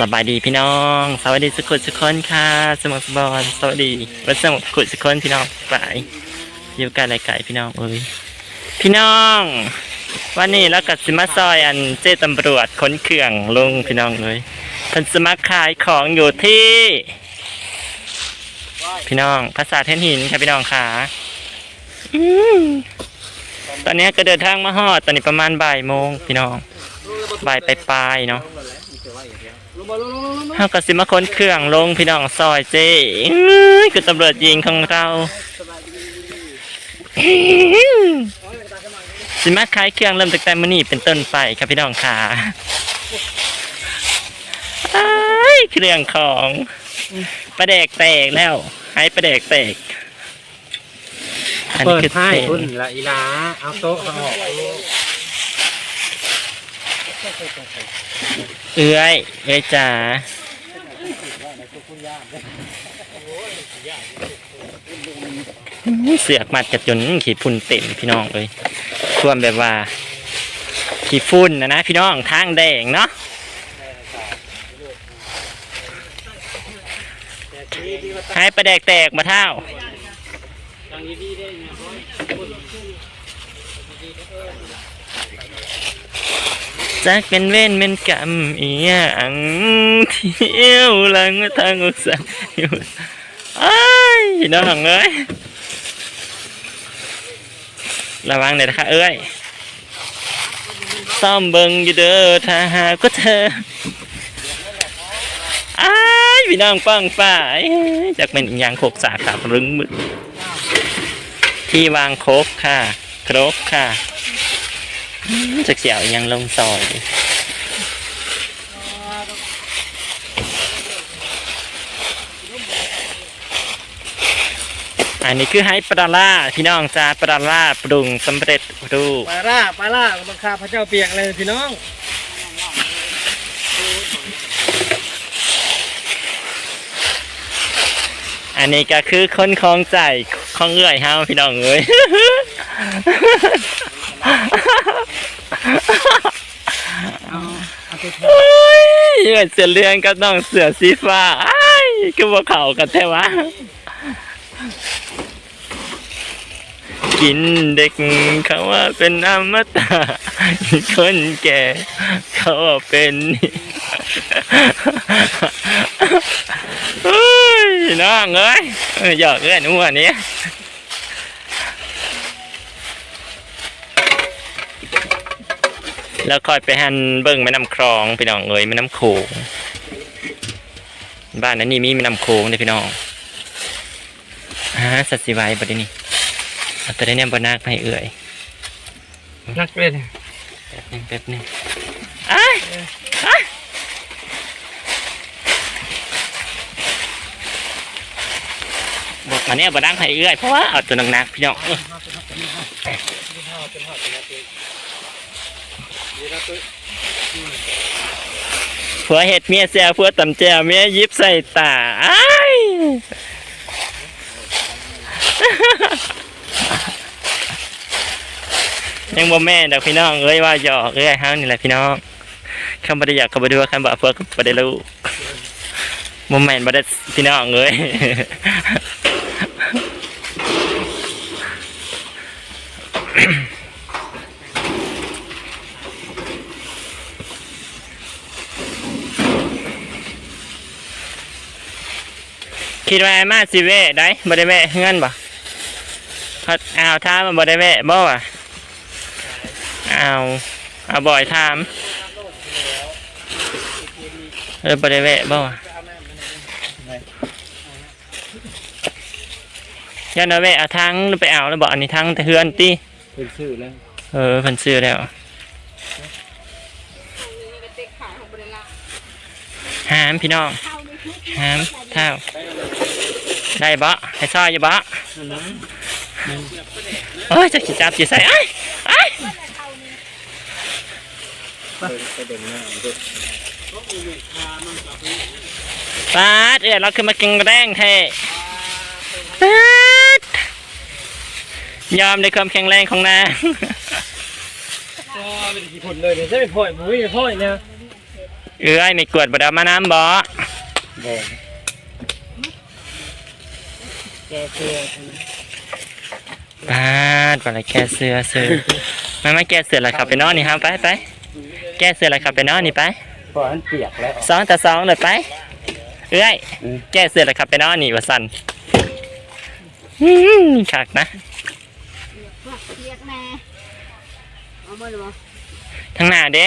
สบายดีพี่น้อง สวัสดีสุขุสุขคนค่ะสมองสบอนสวัสดีวันสมองสุขุสุขคนพี่น้องไปอยู่กันไรไก่พี่น้องเอ้ยพี่น้อง วันนี้แล้วก็สิมาซอยอันเจตำรวจขนเครื่องลงพี่น้องเลยเพิ่นสมาขายของอยู่ที่ พี่น้องภาษาเทนหินค่ะพี่น้องค่ะอืมตอนนี้ก็เดินทางมาฮอดตอนนี้ประมาณบ่ายโมงพี่น้องบ่ายปลายเนาะ เฮาก็สิมาค้นเครื่องลงพี่น้องซอยเจ้อื้อคือตำรวจยิงของเราสิมาขายเครื่องเริ่มตั้งแต่มื้อนี้เป็นต้นไปครับพี่น้องค่ะอ้ายเครื่องของประแดกแตกแล้วให้ประแดกแตกอันนี้เปิดคือไพ่เตะคุณละอีลาเอาโต๊ะมาออก เอื้อยเอื้อยจ๋าเสือกมัดกระจนขีดฝุ่นเต็มพี่น้องเลยท่วมแบบว่า ขีดฝุ่นนะนะพี่น้องทางแดงเนาะให้ประแดกแตกมาเท่า จักเป็นเว้นเป็นกรรมอีหยังเที่ยวหลังทางอกสันอยู่อ้น้องเอ้ยระวังหน่อยนะคะเอ้ยซ่อมเบิงอยู่เด้อถ้าหากก็เธอไอ้พี่น้องป้องฝ่ายจักเป็นอีหยังโขกสาขารึงมึกที่วางโคกค่ะ ครกค่ะ จักเสียวยังลงซอยอันนี้คือไฮปลาล่าพี่น้องจ้าปลาล่าปรุงสำเร็จรูปปลาร่าปลาร่าบังคาพระเจ้าเปียกเลยพี่น้องอันนี้ก็คือคนคลองใจของเอื้อยเฮาพี่น้องเอ้ย เอาไปโอ้ยเอื้อเสือเรืองกับน้องเสือสีฟ้าอ้ายคือบ่เข้ากันแท้วะ กินเด็กเขาว่าเป็นอมตะคนแก่ เขาว่าเป็นเฮ้ยน้องเอ้ยเออหยอกเอ้ยหนุ่มอันนี้ แล้วคอยไปหันเบิ่งแม่น้ำคลองพี่น้องเอ้ยแม่น้ำโขงบ้านนั้นนี่มีแม่น้ำโขงเลยพี่น้องฮะสัตว์สิไว้บ่ได้นี่เอาตัวได้เนี่ยบนนักให้เอื่อยนักเล่นแป๊บหนึงแป๊บหนึงอ้ายอ้ายบอกมาเนี่ยบนนักให้เอื่อยเพราะว่าเอาตัวหนักๆพี่น้อง เอ้ยผัวเห็ดเมียแซวผัวตำแจวเมียยิบใส่ตาอ้ายยังบ่แม่นดอกพี่น้องเอ้ยว่าหยอกเอ้ยเฮานี่แหละพี่น้องคำบ่ได้อยากก็บ่ได้ว่าคำบ่เพื่อก็บ่ได้รู้บ่แม่นบ่ได้พี่น้องเอ้ย คิดว่าไอ้มาสิเวะได้บ่ได้แวะเงินบ่พัดอ้าวถามมันบ่ได้แวะบ่วะอ้าวเอาบ่อยถามเออบ่ได้แวะบ่วะยันเอาแวะเอาทั้งไปเอาแล้วบ่อันนี้ทั้งแต่เฮือนติเป็นชื่อแล้วเออเพิ่นซื้อแล้วหามพี่น้องหามเท่า ได้บ่ให้ซอยอยู่บ่โอ้ยจะขี้จับสิใส่ไอ้ไอ้ยไปเดินหน้าปาดเอ้ยเราขึ้นมากินแรงแท้ปาดยอมในความแข็งแรงของนางก็เป็นกี่ผลเลยเนี่ยใช่ไหมพ่อยมุ้ยพ่อยเนี่ยเอ้ยไม่กวดบ่ได้เอามาน้ำบ่ แดงแกเสื้อปาดบ่อะไรแกเสือเสือมามาแกเสือแล้วขับไปนอนนี่ฮะไปไปแกเสือแล้วขับไปนอนนี่ไปพออันเปียกแล้วสองต่อสองเลยไปเอ้ยอืมแกเสือแล้วขับไปนอนนี่ว่าสั่นอืมคักนะเรียกแม่เอามาดูบ่ทางหน้าเด้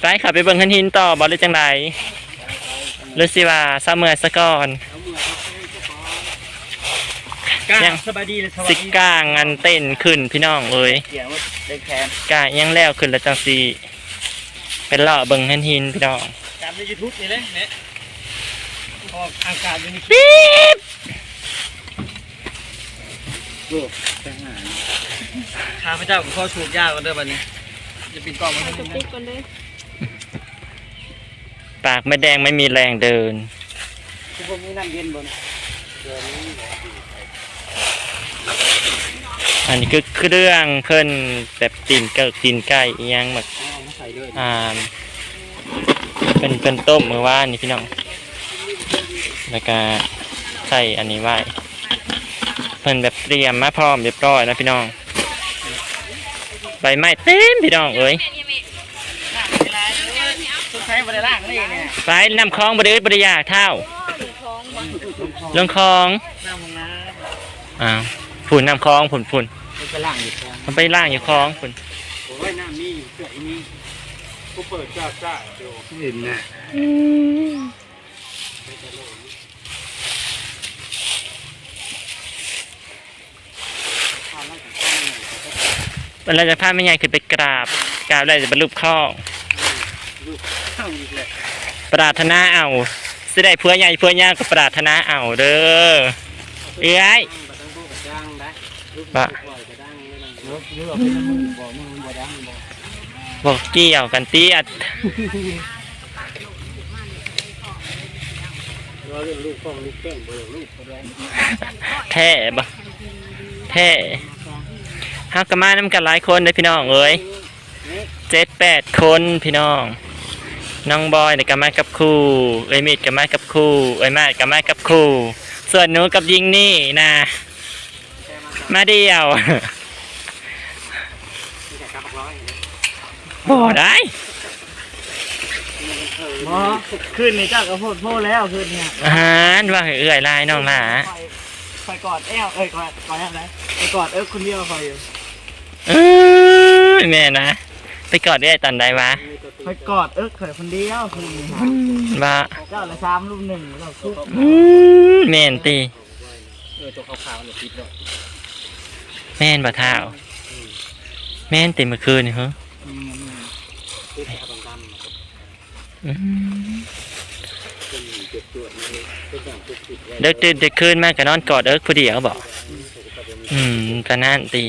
ไปขับไปเบิ่งคันหินต่อบ่หรือจังไดห รือสิว่าซาเมื่อยซะก่อนยังสบายดีเลยสบายสิดีกลางอันเต้นขึ้นพี่น้องเอ้ยเกี่ยวได้แคนกะยังแล้วขึ้นแล้วจังสีเป็นเลาะเบิ่งคันหินพี่น้องตามในยูทูบนี่เลยเนี่ยออกอากาศอยู่ในคลิปปี๊บลูกทหารข้าพเจ้าขอสูบยากันเด้อบัดนี้จะปิดกล้องมันเอาให้จะดูปิดนะก่อนเลย ปากไม่แดงไม่มีแรงเดินคือผมมีน้ำเย็นบนเดี๋ยวนี้อันนี้คือเครื่องเพิ่นแบบตีนเกิกตีนไก่อิหยังแบบเอามาใส่ด้วยอ่าเป็นเป็นต้มมือว่านนี่พี่น้องแล้วก็ใส่อันนี้ไว้เพิ่นแบบเตรียมมาพร้อมเรียบร้อยนะพี่น้องใบไม้เต็มพี่น้องเอ้ยทุก ใช้บริล่างนี่เนี่ยไปน้ำคลองบริบริยากเท่าเรื่องคลองน้ำของน้อ้าวผุนน้ำคลองผุนผุนำไปล่างอยู่คลองมันไปล่างอยู่คลองผุนโอ้ยน้ำนี่อยู่เกิดอีนี่กูเปิดจ้าจ้าเดี๋ยวเห็นนะมันเราจะพาไม่ใหญ่ขึ้นไปกราบกราบได้จะบรรลุคลอง เข้าอีกแหละปรารถนาเอาสิได้เพื่อใหญ่เพื่อยากก็ปรารถนาเอาเด้อ เอ้ยบัตั้งโต๊ะกับจ้างได้บะปล่อยกระด้างไม่ได้เนาะเรื่องเป็นมือบอกมือบ่ดังบอกบอกเกี่ยวกันเตี้ยดเราเรื่องลูกกล้องลูกแก้งบ่เรื่องลูกก็ได้แท้บะแท้ฮักกันมาน้ำกันหลายคนเลยพี่น้องเอ้ยเจ็ดแปดคนพี่น้อง น้องบอยเนี่ยก็มากับครูเอ้ยมิดก็มากับครูเอ้ยมาดก็มากับครูส่วนหนูกับยิงนี่นะมาเดียวที่จะกลับร้อยบ่ได้หมอขึ้นนี่เจ้าก็พูดพูดแล้วขึ้นเนี่ยอาหารว่าให้เอื่อยลายน้องหล่ะคอยกอดแอลเอ้ยกอดกอดอะไรไปกอดเอ้ยคนเดียวคอยอยู่เออแม่นะ ไปกอดได้ตอนใดวะคอยกอดเอ้ยคอยคนเดียวคือว่าเจ้าละสามลูกหนึ่งเราคู่อืมแม่นตีเออตัวขาวๆเนี่ยติดเลยแม่นบ่เท้าแม่นตีเมื่อคืนนี่เหรออืมติดขาวดำอืมๆเป็นเจ็บตัวนี่เป็นอย่างติดติดไว้เด็กตื่นเด็กคืนมากก็นอนกอดเอิร์กผู้เดียวบอกอืมก็นั่นตี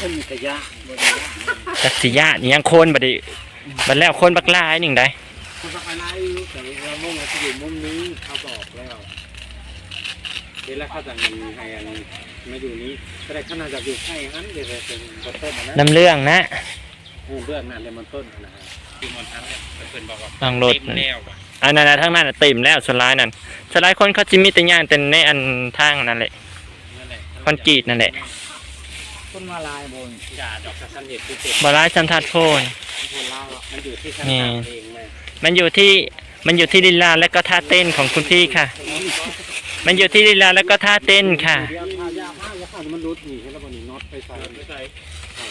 คนมีกระยะบนยะจักสิญาติยังคนบัดนี้บัดแล้วคนบักลายหนึ่งได้เขาบอกอะไรแต่เรามุ่งมาที่อยู่มุมนี้เขาบอกแล้วเดี๋ยวแล้วเขาจะมีให้อันมาอยู่นี้แต่ขนาดจะอยู่ให้อันเดี๋ยวเป็นบนต้นนะน้ำเรื่องนะเบื้องนั้นเลยมันต้นนะฮะที่มันทั้งเนี่ยเป็นบอกว่าลองรถเต็มแล้วอะอันนั้นนะทั้งนั้นน่ะเต็มแล้วสวนลายนั่นสวนลายคนเขาจิมีแต่ย่างแต่ในอันทางนั่นแหละนั่นแหละคอนกรีตนั่นแหละ ต้นมาลายบนจ่าดอกกระสันเห็ดที่เจ็ดบร้ายสันทัดโพนคนเล่าอะมันอยู่ที่ชั้นนี่สามเองไหมมันอยู่ที่มันอยู่ที่ลีลาและก็ท่าเต้นของคุณพี่ค่ะ มันอยู่ที่ลีลาและก็ท่าเต้นค่ะเดี๋ยวพายาพายาพามันรุดหนีให้แล้วบนนี้น็อตไปใส่ไปใส่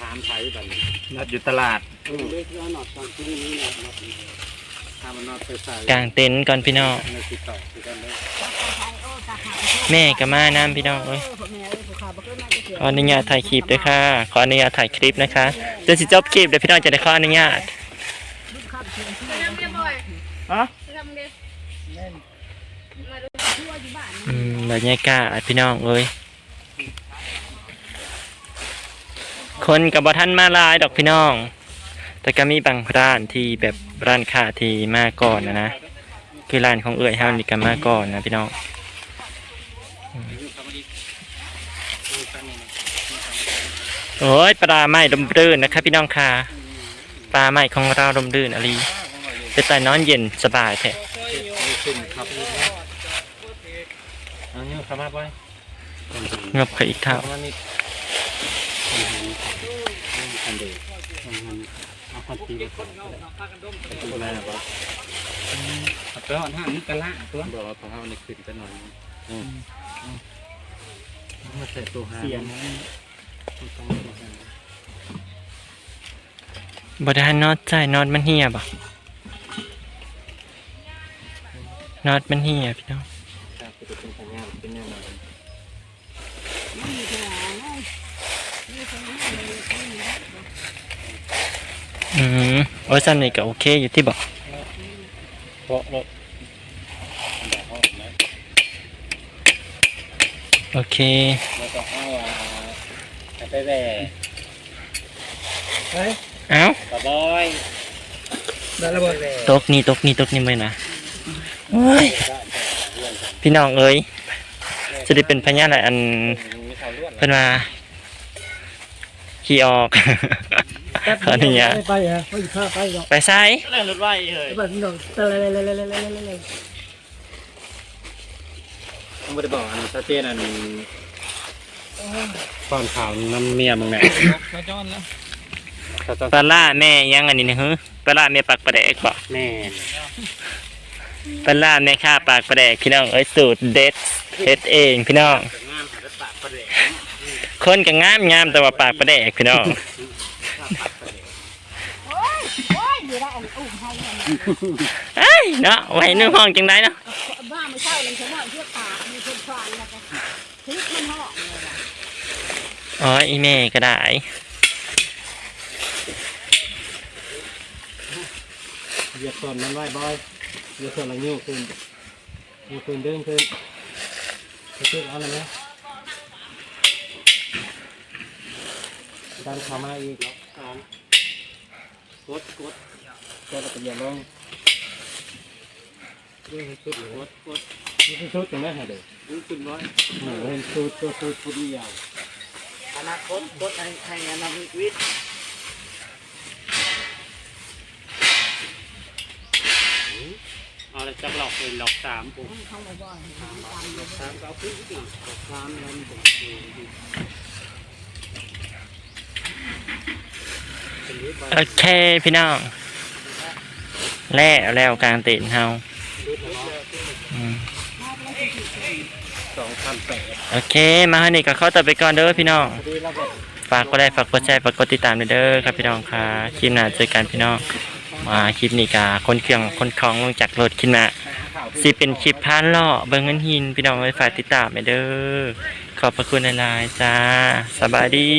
ถามใช้แบบนี้นัดอยู่ตลาดเออเล็กแล้วน็อตตอนที่นี่น็อตน็อตถ้ามันน็อตไปใส่กลางเต็นท์ก่อนพี่น้องในติดต่อคือกันเลยแม่กับมาน้ำพี่น้องเอ้ยพ่อแม่เอ้ยผู้ ขาบ่เคยมาจะเสียขออนุญาตถ่ายคลิปด้วยค่ะ ขออนุญาตถ่ายคลิปนะคะเดี๋ยวสิจบคลิปเดี๋ยวพี่น้องจะได้ขออนุญาตไปนำเรียบร้อยฮะไปนำเรียบมาดูทั่วอยู่บ้านอืมบรรยากาศพี่น้องเอ้ยคนกับบท่านมาหลายดอกพี่น้อง แต่ก็มีบางร้านที่แบบร้านค้าที่มาก่อนนะนะ คือร้านของเอื้อยเฮานี่ก็มาก่อนนะพี่น้อง โอ้ยปลาไม้ดมรื่นนะครับพี่น้องค่ะปลาไม้ของเราดมรื่นอะไรเป็นแต่นอนเย็นสบายแท้ไม่ขึ้นครับเอาเงี้ยเข้ามาไปงบเขาอีกเท่าเข้ามานี่อันเดียวเอาคนตีไปก่อนตีมาปะเอาไปหอนห้างนี่กันละตัวบอกว่าพอห้างนี่ขึ้นกันหน่อยอื มมาใส่ตัวหางเสียงบไดานอดใจนอดมันเหี่ยบ่นอดมันเหี่ยพี่น้องครับเป็นสัญญาณเป็นแนวไหนไม่มีปัญหาเลยนี่คนนี้เลยคนนี้อืมโอ้ยซันนี่ก็โอเคอยู่ที่บอกเพราะเรา โอเคเราต้องเอาอ่าไปแหว่เฮ้ยเอ้าปะบอยได้แล้วบ่แหว่ตกนี่ตกนี่ตกนี่ไม่นะโอ้ยพี่น้องเอ้ยจะได้เป็นพญาอะไรอันมีข่าวล้วนเพิ่นมาขี่ออกขออนุญาตไปฮะไปข้าไปหรอกไปซ้ายรถไฟเฮ้ยไปพี่น้องอะไรอะไรอะไรอะไรอะไร ต้องไม่ได้บอกอันชัดเจนอันตอนข่าวน้ำเมียมึงแม่มาจอนแล้วปลาล่าแม่ยังอันนี้นะฮึปลาล่าแม่ปากปลาแดกบอกแม่ปลาล่าแม่ข้าปากปลาแดกพี่น้องเอ้ยสูตรเด็ดเฮ็ดเองพี่น้องงามหาปากประเดี๋ยวคนก็งามงามแต่ว่าปากปลาแดกพี่น้องโอ้ยโอ้ยอยู่ได้อันอุ้มให้อันนี้เอ้ยเนาะไว้ในห้องจังไดเนาะบ้าไม่ใช่เลยฉันว่าเพื่อปากมีคนฟันแล้วก็คลิปมันเหาะเลยว่ะ อ๋ออีแม่ก็ได้เหยียบส่วนมันไว้บอยเหยียบส่วนอะไรนิ้วขึ้นนิ้วขึ้นเดึงขึ้นขึ้นเอาอะไรไหมดันเข้ามาอีกแล้วสองกดกดกดแล้วก็เหยียบลงนี่คือชุดกดกดนี่คือชุดจังได้เหรอเด็กนี่ขึ้นไว้เหมือนชุดตัวชุดชุดยาว อนาคตกดให้ให้นำวิทย์เอาเลยจับหลอกเลยหลอกสามผมเขาบอกว่าทำตามเลยสามเอาขึ้นอีกหลอกสามแล้วผมเป็นโอเคพี่น้อง แล้วแล้วกลางต็นเฮาอืม สองพันแปดโอเค มาฮันนี่ก็เข้าต่อไปก่อนเด้อพี่น้อง ดีแล้วก็ ฝากก็ได้ฝากกดแชร์ฝากกดติดตามด้วยเด้อครับพี่น้องค่ะคลิปหน้าเจอกันพี่น้องมาคลิปนี้กาคนเครื่องคนคลองลงจากรถขึ้นมาสิเป็นคลิปพานล่อเบิ้งเงินหินพี่น้องไว้ฝากติดตามไปเด้อขอบพระคุณหลายๆจ้าสบายดี